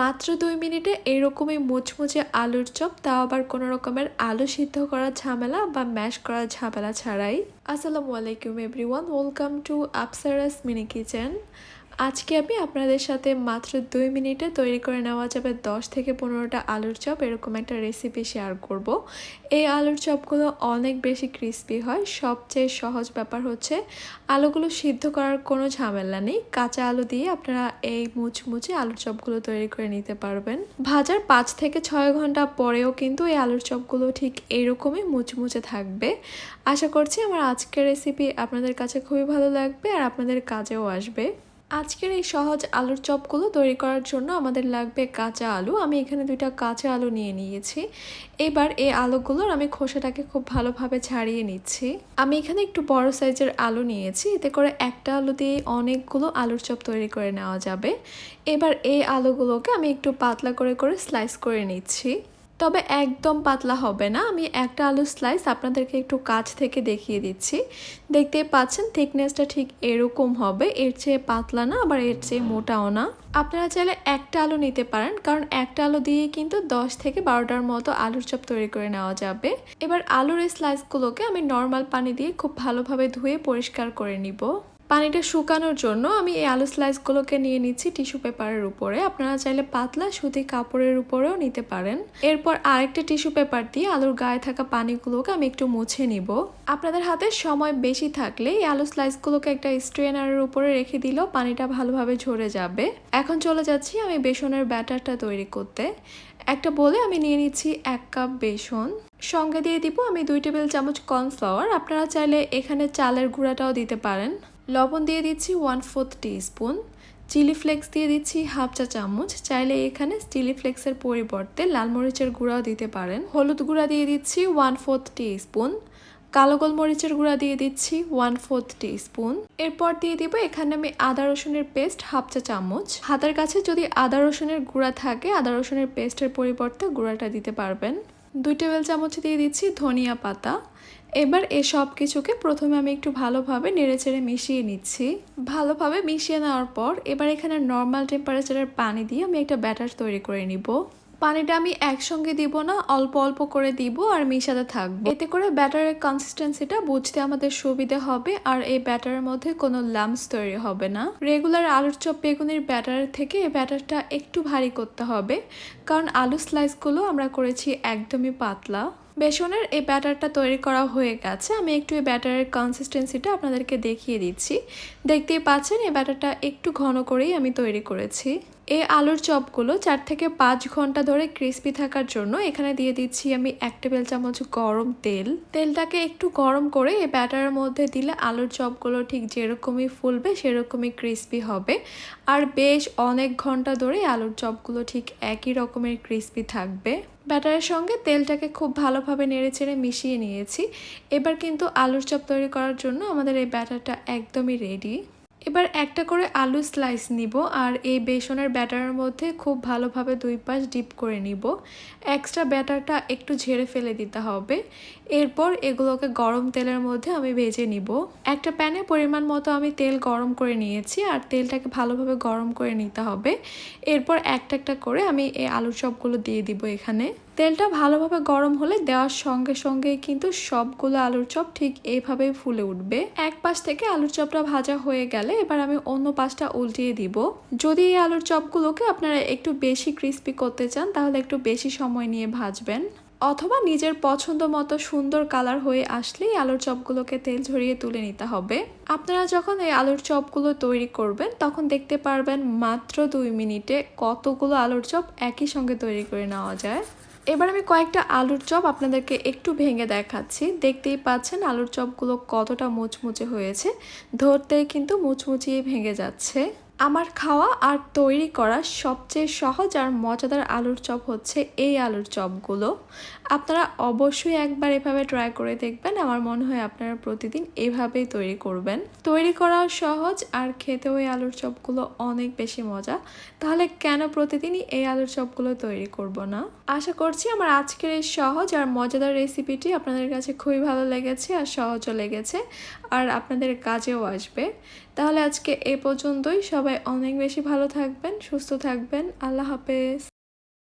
মাত্র দুই মিনিটে এরকমই মুচমুচে আলুর চপ তা আবার কোনো রকমের আলু সিদ্ধ করা ঝামেলা বা ম্যাশ করা ঝামেলা ছাড়াই। আসসালামু আলাইকুম everyone welcome to Apsaras mini kitchen আজকে আমি আপনাদের সাথে মাত্র দুই মিনিটে তৈরি করে নেওয়া যাবে দশ থেকে পনেরোটা আলুর চপ। এরকম একটা রেসিপি শেয়ার করব। এই আলুর চপগুলো অনেক বেশি ক্রিস্পি হয়। সবচেয়ে সহজ ব্যাপার হচ্ছে আলুগুলো সিদ্ধ করার কোনো ঝামেলা নেই। কাঁচা আলু দিয়ে আপনারা এই মুচমুচে আলুর চপগুলো তৈরি করে নিতে পারবেন। ভাজার পাঁচ থেকে ছয় ঘণ্টা পরেও কিন্তু এই আলুর চপগুলো ঠিক এরকমই মুচমুচে থাকবে। আশা করছি আমার আজকের রেসিপি আপনাদের কাছে খুবই ভালো লাগবে আর আপনাদের কাজেও আসবে। আজকের এই সহজ আলুর চপগুলো তৈরি করার জন্য আমাদের লাগবে কাঁচা আলু। আমি এখানে দুইটা কাঁচা আলু নিয়ে নিয়েছি। এবার এই আলুগুলোর আমি খোসাটাকে খুব ভালোভাবে ছাড়িয়ে নিচ্ছি। আমি এখানে একটু বড় সাইজের আলু নিয়েছি। এতে করে একটা আলু দিয়ে অনেকগুলো আলুর চপ তৈরি করে নেওয়া যাবে। এবার এই আলুগুলোকে আমি একটু পাতলা করে করে স্লাইস করে নিচ্ছি। তবে একদম পাতলা হবে না। আমি একটা আলু স্লাইস আপনাদেরকে একটু কাছ থেকে দেখিয়ে দিচ্ছি। দেখতে পাচ্ছেন থিকনেসটা ঠিক এরকম হবে। এর চেয়ে পাতলা না, আবার এর চেয়ে মোটাও না। আপনারা চাইলে একটা আলু নিতে পারেন, কারণ একটা আলু দিয়ে কিন্তু দশ থেকে বারোটার মতো আলুর চপ তৈরি করে নেওয়া যাবে। এবার আলুর এই স্লাইসগুলোকে আমি নর্মাল পানি দিয়ে খুব ভালোভাবে ধুয়ে পরিষ্কার করে নিব। পানিটা শুকানোর জন্য আমি এই আলু স্লাইসগুলোকে নিয়ে নিচ্ছি টিস্যু পেপারের উপরে। আপনারা চাইলে পাতলা সুতি কাপড়ের উপরেও নিতে পারেন। এরপর আরেকটা টিস্যু পেপার দিয়ে আলুর গায়ে থাকা পানিগুলোকে আমি একটু মুছে নিব। আপনাদের হাতে সময় বেশি থাকলে এই আলু স্লাইসগুলোকে একটা স্ট্রেনারের উপরে রেখে দিলেও পানিটা ভালোভাবে ঝরে যাবে। এখন চলে যাচ্ছি আমি বেসনের ব্যাটারটা তৈরি করতে। একটা বলে আমি নিয়ে নিচ্ছি এক কাপ বেসন। সঙ্গে দিয়ে দিব আমি দুই টেবিল চামচ কর্নফ্লাওয়ার আপনারা চাইলে এখানে চালের গুঁড়াটাও দিতে পারেন। লবণ দিয়ে দিচ্ছি one fourth spoon chili flakes দিয়ে দিচ্ছি হাফ চা চামচ। চাইলে এখানে চিলি ফ্লেক্সের পরিবর্তে লাল মরিচের গুঁড়াও দিতে পারেন। হলুদ গুঁড়া দিয়ে দিচ্ছি ওয়ান ফোর্থ স্পুন কালো গোলমরিচের গুঁড়া দিয়ে দিচ্ছি ওয়ান ফোর্থ স্পুন এরপর দিয়ে দিব এখানে আমি আদা রসুনের পেস্ট হাফ চা চামচ। হাতের কাছে যদি আদা রসুনের গুঁড়া থাকে, আদা রসুনের পেস্টের পরিবর্তে গুঁড়াটা দিতে পারবেন। দুই টেবিল চামচ দিয়ে দিচ্ছি ধনিয়া পাতা। এবার এ সব কিছুকে প্রথমে আমি একটু ভালোভাবে নেড়েচেড়ে মিশিয়ে নিচ্ছি। ভালোভাবে মিশিয়ে নেওয়ার পর এবার এখানে নর্মাল টেম্পারেচারের পানি দিয়ে আমি একটা ব্যাটার তৈরি করে নিব। পানিটা আমি একসঙ্গে দিব না, অল্প অল্প করে দিব আর মিশাতে থাকব। এতে করে ব্যাটারের কনসিস্টেন্সিটা বুঝতে আমাদের সুবিধে হবে আর এই ব্যাটারের মধ্যে কোনো লামস তৈরি হবে না। রেগুলার আলুর চপ বেগুনির ব্যাটারের থেকে এই ব্যাটারটা একটু ভারী করতে হবে। কারণ আলু স্লাইসগুলো আমরা করেছি একদমই পাতলা। বেসনের এই ব্যাটারটা তৈরি করা হয়ে গেছে। আমি একটু এই ব্যাটারের কনসিস্টেন্সিটা আপনাদেরকে দেখিয়ে দিচ্ছি। দেখতেই পাচ্ছেন, এই ব্যাটারটা একটু ঘন করেই আমি তৈরি করেছি। এই আলুর চপগুলো চার থেকে পাঁচ ঘণ্টা ধরে ক্রিস্পি থাকার জন্য এখানে দিয়ে দিচ্ছি আমি এক টেবিল চামচ গরম তেল। তেলটাকে একটু গরম করে এই ব্যাটারের মধ্যে দিলে আলুর চপগুলো ঠিক যেরকমই ফুলবে, সেরকমই ক্রিস্পি হবে। আর বেশ অনেক ঘণ্টা ধরে আলুর চপগুলো ঠিক একই রকমের ক্রিস্পি থাকবে। ব্যাটারের সঙ্গে তেলটাকে খুব ভালোভাবে নেড়ে চেড়ে মিশিয়ে নিয়েছি। এবার কিন্তু আলুর চপ তৈরি করার জন্য আমাদের এই ব্যাটারটা একদমই রেডি এবার একটা করে আলু স্লাইস নিব আর এই বেসনের ব্যাটারের মধ্যে খুব ভালোভাবে দুই পাশ ডিপ করে নিব। এক্সট্রা ব্যাটারটা একটু ঝেড়ে ফেলে দিতে হবে। এরপর এগুলোকে গরম তেলের মধ্যে আমি ভেজে নিব। একটা প্যানে পরিমাণ মতো আমি তেল গরম করে নিয়েছি আর তেলটাকে ভালোভাবে গরম করে নিতে হবে। এরপর একটা একটা করে আমি এই আলুর চপগুলো দিয়ে দিব এখানে। তেলটা ভালোভাবে গরম হলে দেওয়ার সঙ্গে সঙ্গে কিন্তু সবগুলো আলুর চপ ঠিক এইভাবেই ফুলে উঠবে। এক পাশ থেকে আলুর চপটা ভাজা হয়ে গেলে এবার আমি অন্য পাশটা উল্টিয়ে দিব। যদি এই আলুর চপগুলোকে আপনারা একটু বেশি ক্রিস্পি করতে চান, তাহলে একটু বেশি সময় নিয়ে ভাজবেন। অথবা নিজের পছন্দ মতো সুন্দর কালার হয়ে আসলেই আলুর চপগুলোকে তেল ঝরিয়ে তুলে নিতে হবে। আপনারা যখন এই আলুর চপগুলো তৈরি করবেন, তখন দেখতে পারবেন মাত্র দুই মিনিটে কতগুলো আলুর চপ একই সঙ্গে তৈরি করে নেওয়া যায়। এবার আমি কয়েকটা আলুর চপ আপনাদেরকে একটু ভেঙে দেখাচ্ছি। দেখতেই পাচ্ছেন আলুর চপগুলো কতটা মুচমুচে হয়েছে। ধরতেই কিন্তু মুচমুচিয়ে ভেঙে যাচ্ছে। আমার খাওয়া আর তৈরি করা সবচেয়ে সহজ আর মজাদার আলুর চপ হচ্ছে এই আলুর চপগুলো। আপনারা অবশ্যই একবার এভাবে ট্রাই করে দেখবেন, আমার মনে হয় আপনারা প্রতিদিন এভাবেই তৈরি করবেন। তৈরি করাও সহজ আর খেতেও এই আলুর চপগুলো অনেক বেশি মজা। তাহলে কেন প্রতিদিনই এই আলুর চপগুলো তৈরি করব না? আশা করছি আমার আজকের এই সহজ আর মজাদার রেসিপিটি আপনাদের কাছে খুবই ভালো লেগেছে আর সহজও লেগেছে, আর আপনাদের কাজেও আসবে। তাহলে আজকে এ পর্যন্তই। সবাই অনেক বেশি ভালো থাকবেন সুস্থ থাকবেন। আল্লাহ হাফেজ।